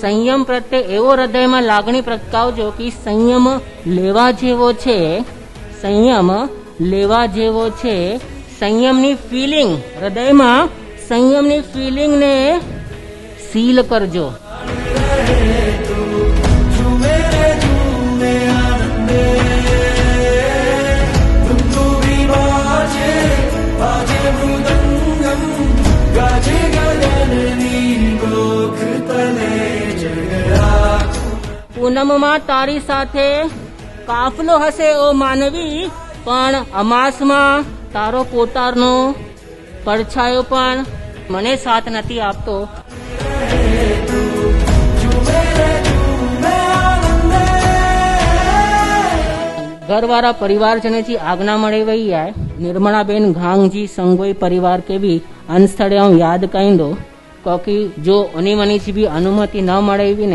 સંયમ પ્રત્યે એવો હૃદયમાં લાગણી પ્રગટાવજો કે સંયમ લેવા જેવો છે, સંયમ લેવા જેવો છે. સંયમની ફિલિંગ હૃદયમાં સંયમની ફિલિંગને સીલ કરજો. પૂનમમાં તારી સાથે કાફલો હશે ઓ માનવી, પણ અમાસમાં તારો પોતાનો પડછાયો પણ મને સાથ નથી આપતો. ઘરવાળા પરિવારજનેથી આજ્ઞા મળી વહી જાય નિર્મળાબેન ઘાંગજી સંગોઈ પરિવાર કેવી અંત સ્થળે હું યાદ કહી દો કોકી જો અનિમનીથી બી અનુમતિ ન મળે એવી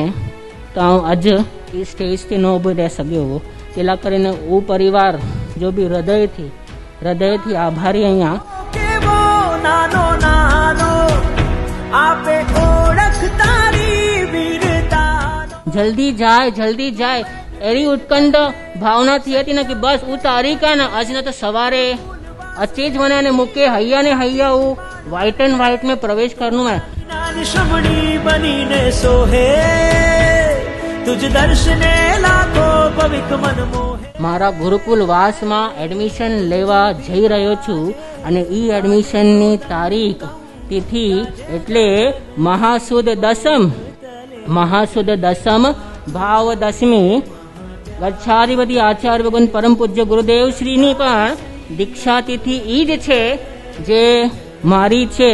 તો अॼु એ સ્ટેજથી ન ઊભો રહી શક્યો પેલા કરીને હું પરિવાર જો બી હૃદયથી હૃદયથી આભારી અહીંયા. તારી જલ્દી જાય જલ્દી જાય. એવી ઉત્કંઠ ભાવના થઈ હતી ને કે બસ હું તારીખ ને આજને તો સવારે અચે જ મને મૂકે હૈયા ને હૈયા હું વ્હાઈટ એન્ડ વ્હાઈટ મેં પ્રવેશ કરનું મેં. બનીને સોહે. મારા ગુરુકુલ વાસમાં એડમિશન લેવા જઈ રહ્યો છું અને ઈ એડમિશનની તારીખ, તિથિ એટલે મહાસુદ દસમ મહાસુદ દસમ ભાવ દસમી ગચ્છાધિપતિ આચાર્ય ભગવાન પરમ પૂજ્ય ગુરુદેવ શ્રીની પણ દીક્ષા તિથિ ઈ જ છે, જે મારી છે.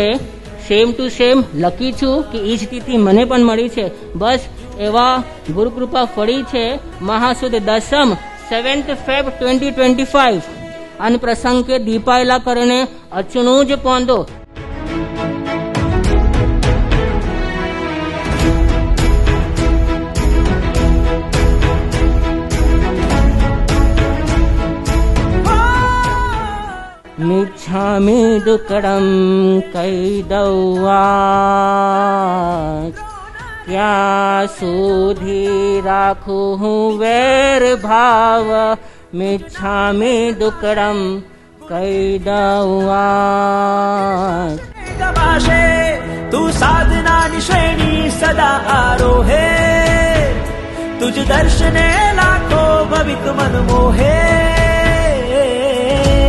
સેમ ટુ સેમ લખી છું કે ઈ જ તિથિ મને પણ મળી છે. બસ એવા ગુરુકૃપા ફળી છે મહાસુદ દસમ seventh Feb twenty twenty five અન પ્રસંગ દીપાયેલા કરીને અચણું જ પોંદો. મિચ્છામિ દુકડમ કઈ या सुधी राखु वैर भाव, मिच्छा में दुकड़म कई दबाशे, तू साधना श्रेणी सदा आरोहे। तुझ दर्शन लाखो भविक मन मोहे।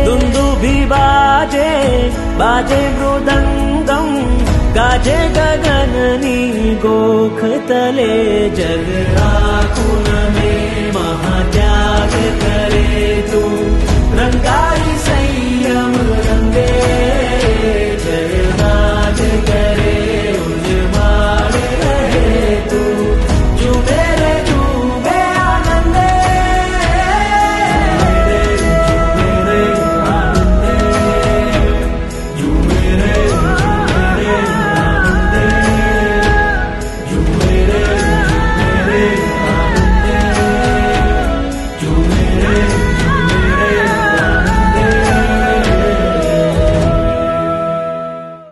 दुंदु भी बाजे बाजे मृदंगम, गाजे गा गोख तले मे महाजा